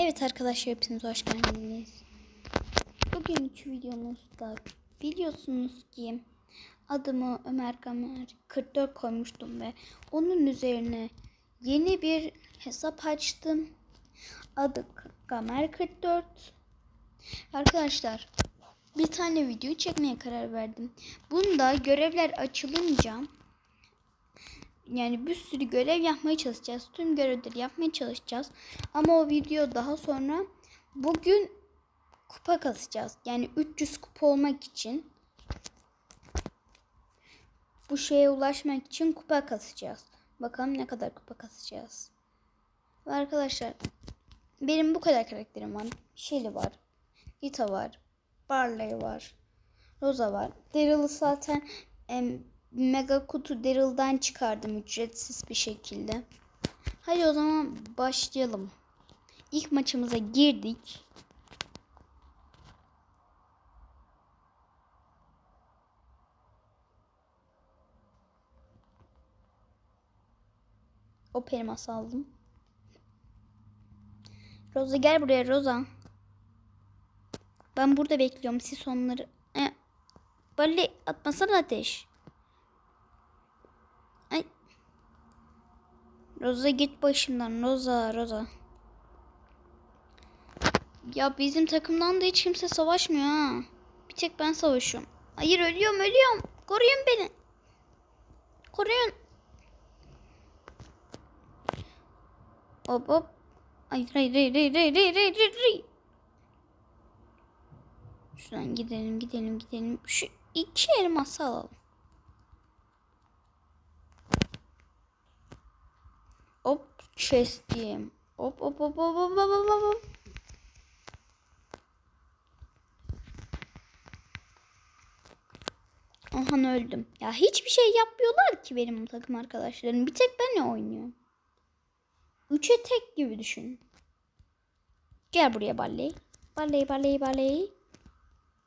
Evet arkadaşlar hepiniz hoş geldiniz. Bugünkü videomuzda biliyorsunuz ki adımı Ömer Gamer 44 koymuştum ve onun üzerine yeni bir hesap açtım. Adı Gamer 44. Arkadaşlar bir tane video çekmeye karar verdim. Bunda görevler açılınca yani bir sürü görev yapmaya çalışacağız. Tüm görevleri yapmaya çalışacağız. Ama o video daha sonra bugün kupa kasacağız. Yani 300 kupa olmak için bu şeye ulaşmak için kupa kasacağız. Bakalım ne kadar kupa kasacağız. Arkadaşlar benim bu kadar karakterim var. Shelly var. Nita var. Barley var. Rosa var. Daryl'ı zaten em, mega kutu Daryl'dan çıkardım ücretsiz bir şekilde. Hadi o zaman başlayalım. İlk maçımıza girdik. O elmas aldım. Rosa gel buraya Rosa. Ben burada bekliyorum. Siz onları... E, Bali atmasana ateş. Rosa git başımdan. Rosa, Rosa. Ya bizim takımdan da hiç kimse savaşmıyor ha. Bir tek ben savaşıyorum. Hayır ölüyorum ölüyorum. Koruyun beni. Koruyun. Hop hop. Hayır hayır hayır hayır hayır hayır hayır hayır. Şuradan gidelim gidelim gidelim. Şu iki elması alalım. Hop chest'im. Hop hop hop hop hop hop hop hop. Ahan öldüm. Ya hiçbir şey yapmıyorlar ki benim takım arkadaşlarım. Bir tek benle oynuyor. Üçe tek gibi düşün. Gel buraya Barley. Barley, Barley, Barley.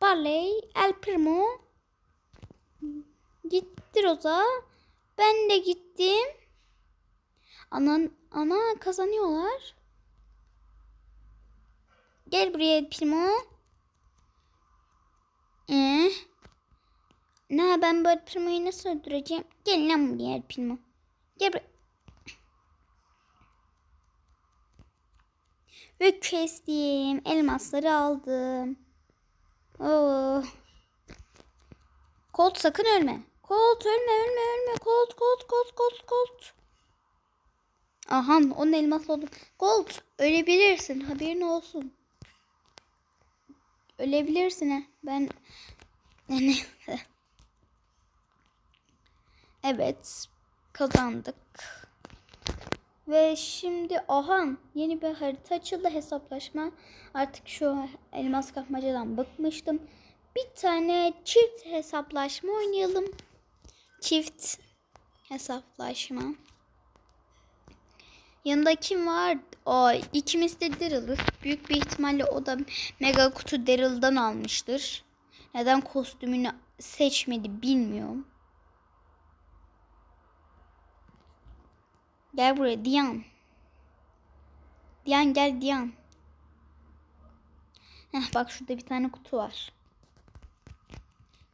Barley, El Primo. Gitti Rosa. Ben de gittim. Ana, ana kazanıyorlar. Gel buraya Primo. Ee, ne ben bu El Primo'yu nasıl öldüreceğim? Gel lan buraya El Primo. Gel buraya. Ve kestim. Elmasları aldım. Oo. Colt sakın ölme. Colt ölme ölme ölme. Colt Colt Colt Colt Colt. Aha onun elması oldu. Colt ölebilirsin haberin olsun. Ölebilirsin ha. Ben yani Evet kazandık. Ve şimdi ahan yeni bir harita açıldı hesaplaşma. Artık şu elmas kapmacadan bıkmıştım. Bir tane çift hesaplaşma oynayalım. Çift hesaplaşma. Yanında kim var? O ikimiz de Daryl'ız. Büyük bir ihtimalle o da mega kutu Daryl'dan almıştır. Neden kostümünü seçmedi bilmiyorum. Gel buraya Diyan. Diyan gel Diyan. Heh, bak şurada bir tane kutu var.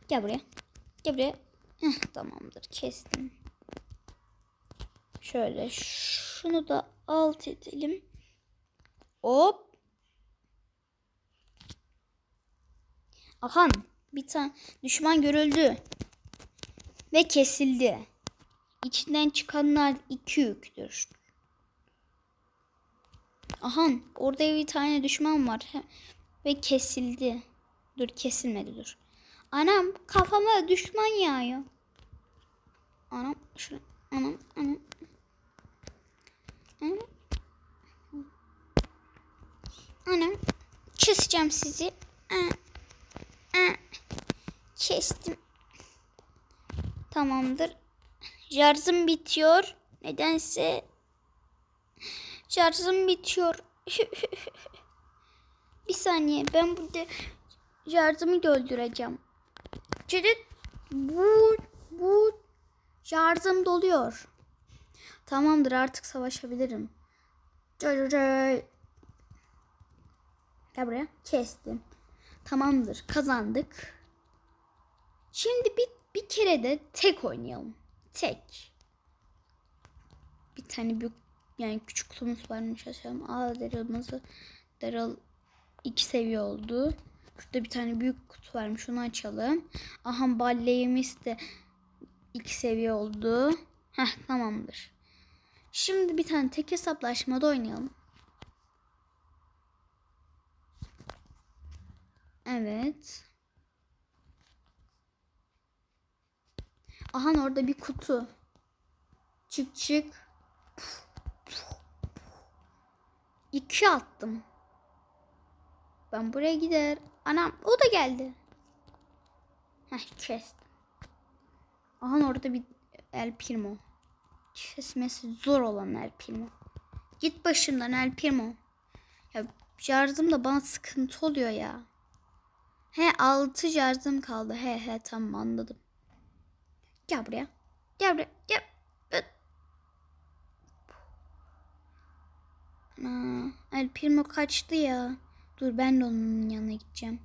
Gel buraya. Gel buraya. Heh, tamamdır kestim. Şöyle şunu da alt edelim. Hop. Ahan bir tane düşman görüldü. Ve kesildi. İçinden çıkanlar iki yüktür. Aha orada bir tane düşman var. Ve kesildi. Dur kesilmedi dur. Anam kafama düşman yağıyor. Anam şuraya. Anam anam. Anam. Keseceğim sizi. Kestim. Tamamdır. Şarjım bitiyor. Nedense şarjım bitiyor. bir saniye ben burada şarjımı dolduracağım. Çocuk bu bu şarjım doluyor. Tamamdır artık savaşabilirim. Gel buraya. Kestim. Tamamdır. Kazandık. Şimdi bir, bir kere de tek oynayalım. Tek. Bir tane büyük yani küçük kutumuz varmış açalım. Aa Daryl'ımızı Daryl iki seviye oldu. Şurada bir tane büyük kutu varmış onu açalım. Aha balleğimiz de iki seviye oldu. Heh tamamdır. Şimdi bir tane tek hesaplaşmada oynayalım. Evet. Aha orada bir kutu. Çık çık. İki attım. Ben buraya gider. Anam o da geldi. Heh kestim. Aha orada bir El Primo. Kesmesi zor olan El Primo. Git başımdan El Primo. Ya şarjım da bana sıkıntı oluyor ya. He 6 şarjım kaldı. He he tamam anladım. Gel buraya. Gel buraya. Gel. Ana, El Primo kaçtı ya. Dur ben de onun yanına gideceğim.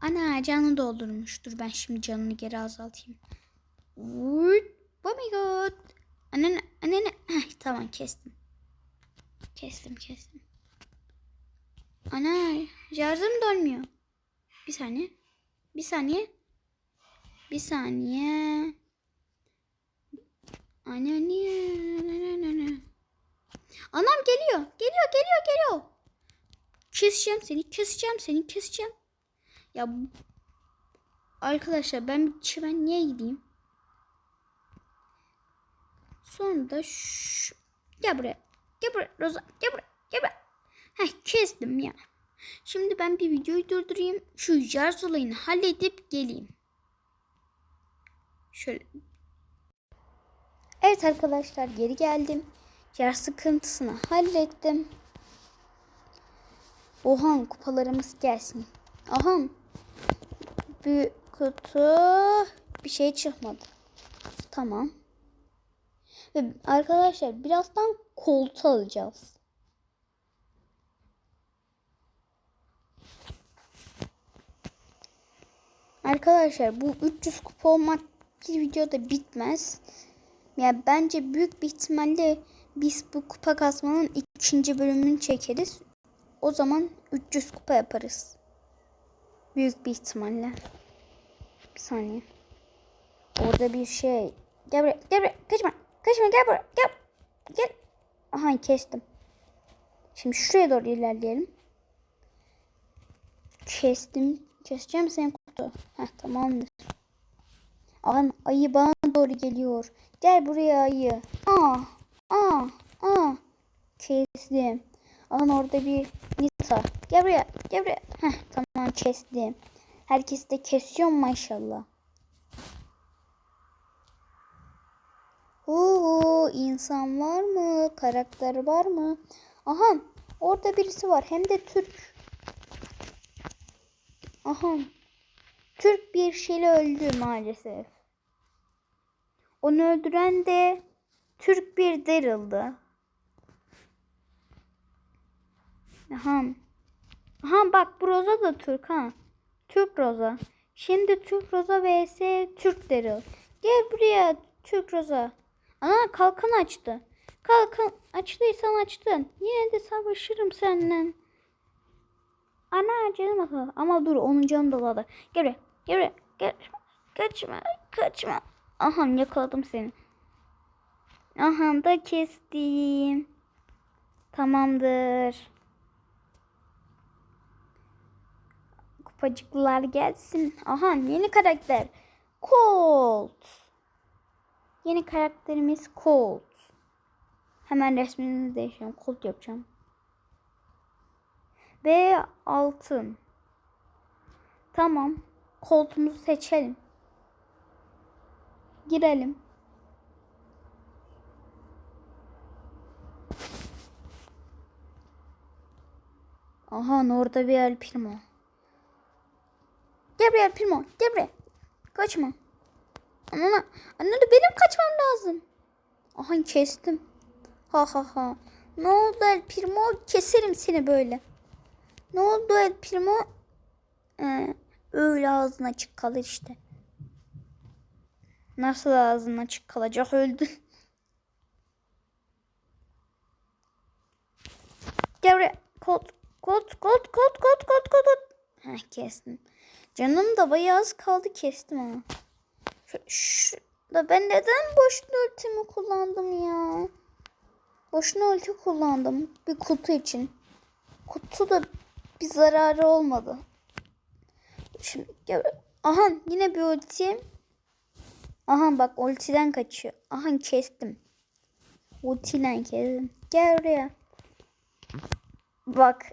Ana canı doldurmuş. Dur ben şimdi canını geri azaltayım. Vurt. Oh my god. Anne anne Heh, tamam kestim. Kestim kestim. Ana şarjım dolmuyor. Bir saniye. Bir saniye. Bir saniye. Anne niye? Anam geliyor. Geliyor geliyor geliyor. Keseceğim seni, keseceğim seni, keseceğim. Ya arkadaşlar ben bir çimenliğe gideyim. Sonra da şu... Gel buraya. Gel buraya Roza. Gel buraya. Gel buraya. Heh kestim ya. Şimdi ben bir videoyu durdurayım. Şu jarz olayını halledip geleyim. Şöyle. Evet arkadaşlar geri geldim. Yer sıkıntısını hallettim. Ohan kupalarımız gelsin. Aham. Bir kutu bir şey çıkmadı. Tamam. Ve arkadaşlar birazdan koltuğu alacağız. Arkadaşlar bu 300 kupa olmak bir videoda bitmez. Yani bence büyük bir ihtimalle biz bu kupa kasmanın ikinci bölümünü çekeriz. O zaman 300 kupa yaparız. Büyük bir ihtimalle. Bir saniye. Orada bir şey. Gel buraya. Gel buraya. Kaçma. Kaçma gel buraya. Gel. Gel. Aha kestim. Şimdi şuraya doğru ilerleyelim. Kestim. Keseceğim senin kutu. Heh tamamdır. An ayı bana doğru geliyor. Gel buraya ayı. Aa. Aa. Aa. Kestim. Ahan orada bir Nita. Gel buraya. Gel buraya. Heh, tamam kestim. Herkes de kesiyor maşallah. Oo, insan var mı? Karakter var mı? Aha orada birisi var. Hem de Türk. Aha. Türk bir şeyle öldü maalesef. Onu öldüren de Türk bir Daryl'dı. Aha. Aha bak bu Roza da Türk ha. Türk Roza. Şimdi Türk Roza vs Türk Daryl. Gel buraya Türk Roza. Ana kalkan açtı. Kalkan açtıysan açtın. Yine de savaşırım seninle. Ana canım akı. Ama dur onun canı doladı. Gel buraya. Gel buraya. Gel. Kaçma. Kaçma. Aha yakaladım seni. Aha da kestim. Tamamdır. Kupacıklar gelsin. Aha yeni karakter. Colt. Yeni karakterimiz Colt. Hemen resmini değişiyorum. Colt yapacağım. Ve altın. Tamam. Colt'umuzu seçelim. Girelim. Aha orada bir El Primo. Gel buraya Primo. Gel buraya. Kaçma. Anne, anne de benim kaçmam lazım. Aha kestim. Ha ha ha. Ne oldu El Primo? Keserim seni böyle. Ne oldu El Primo? Ee, öyle ağzına açık kalır işte. Nasıl ağzın açık kalacak öldü. Gel buraya. Kot, kot, kot, kot, kot, kot, kot, kot. Heh kestim. Canım da bayağı az kaldı kestim ama. Da ben neden boşuna ultimi kullandım ya? Boşuna ulti kullandım. Bir kutu için. Kutu da bir zararı olmadı. Şimdi gel. Aha yine bir ulti. Aha bak ultiden kaçıyor. Aha kestim. Ultiden kestim. Gel buraya. Bak.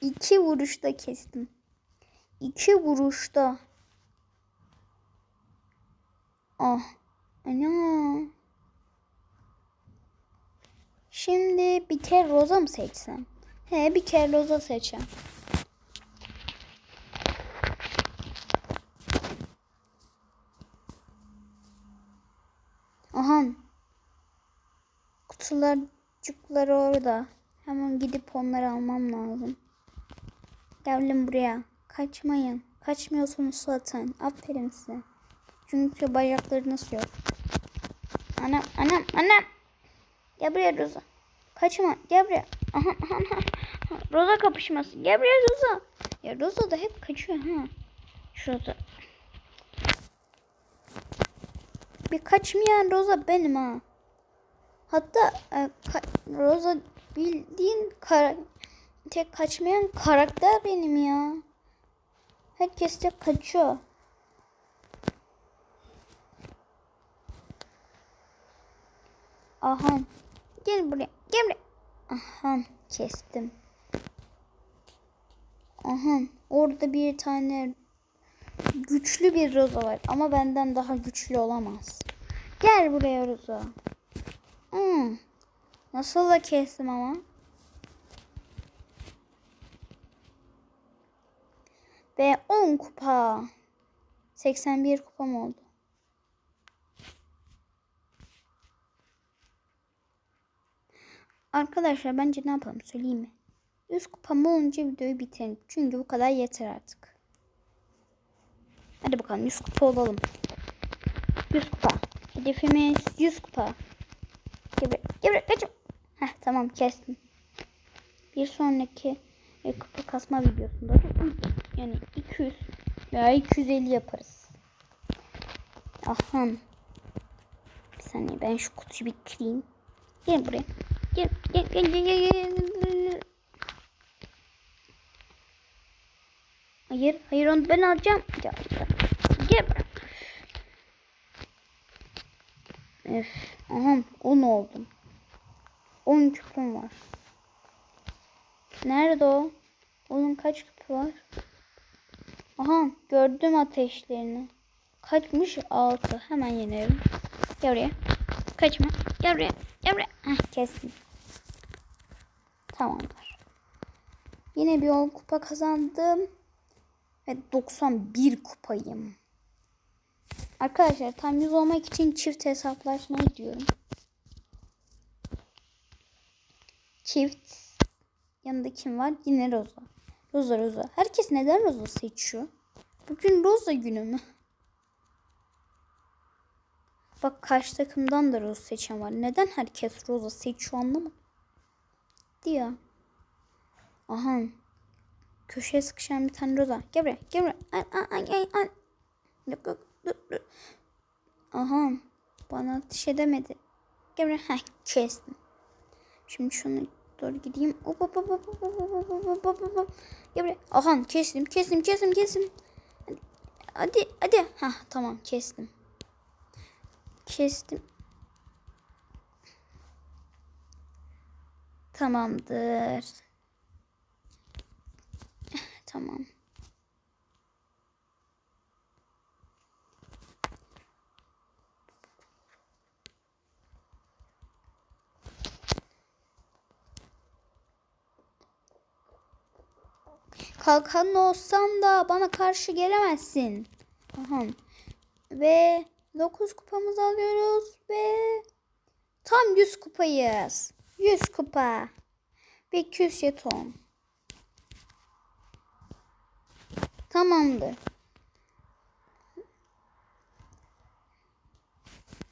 iki vuruşta kestim. İki vuruşta. Ah. Ana. Şimdi bir kere roza mı seçsem? He bir kere roza seçeceğim. Aha. Kutularcıkları orada. Hemen gidip onları almam lazım. Gelin buraya. Kaçmayın. Kaçmıyorsunuz zaten. Aferin size. Çünkü bacaklarınız yok. Anam anam anam. Gel buraya Roza. Kaçma. Gel buraya. Aha, aha, aha. Roza kapışması. Gel buraya Roza. Ya Roza da hep kaçıyor ha. Şurada. Bir kaçmayan Roza benim ha. Hatta e, ka- Roza bildiğin kara- tek kaçmayan karakter benim ya. Herkes de kaçıyor. Aha. Gel buraya. Gel buraya. Aha. Kestim. Aha. Orada bir tane güçlü bir Roza var. Ama benden daha güçlü olamaz. Gel buraya Roza. Hmm. Nasıl da kestim ama. Ve 10 kupa. 81 kupam oldu. Arkadaşlar bence ne yapalım söyleyeyim mi? 100 kupam olunca videoyu bitirelim. Çünkü bu kadar yeter artık. Hadi bakalım 100 kupa olalım. 100 kupa. Hedefimiz 100 kupa. Gebre, gebre, kaçım. Heh tamam kestim. Bir sonraki e, kupa kasma videosunda da yani 200 veya 250 yaparız. Aha. Bir saniye ben şu kutuyu bir kırayım. Buraya. Hayır, hayır onu ben alacağım. Gel, gel. Öf. Aha 10 oldum. 10 küpüm var. Nerede o? Onun kaç küpü var? Aha gördüm ateşlerini. Kaçmış? 6. Hemen yenerim. Gel buraya. Kaçma. Gel buraya. Gel buraya. Heh kestim. Tamamdır. Yine bir 10 kupa kazandım. Ve 91 kupayım. Arkadaşlar tam 100 olmak için çift hesaplaşmayı diyorum. Çift. Yanında kim var? Yine Rosa. Rosa Rosa. Herkes neden Rosa seçiyor? Bugün Rosa günü mü? Bak karşı takımdan da Rosa seçen var. Neden herkes Rosa seçiyor anlamadım. Diyor. Aha. Köşeye sıkışan bir tane Rosa. Gel buraya. Gel buraya. Ay, ay, ay, ay. Yok, yok, dur, dur. Aha. Bana ateş edemedi. Gel buraya. Heh, kestim. Şimdi şunu doğru gideyim. Hop hop hop hop hop hop hop hop hop hop. Gel buraya. Aha kestim kestim kestim kestim. Hadi hadi. hadi. Hah tamam kestim. Kestim. Tamamdır. Tamam. Kalkan olsam da bana karşı gelemezsin. Aha. Ve 9 kupamızı alıyoruz ve tam 100 kupayız. 100 kupa. Ve 200 jeton. Tamamdır.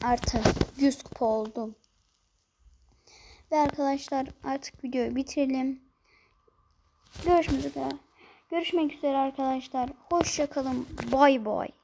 Artı 100 kupa oldum. Ve arkadaşlar artık videoyu bitirelim. Görüşmek üzere. Görüşmek üzere arkadaşlar. Hoşça kalın. Bay bay.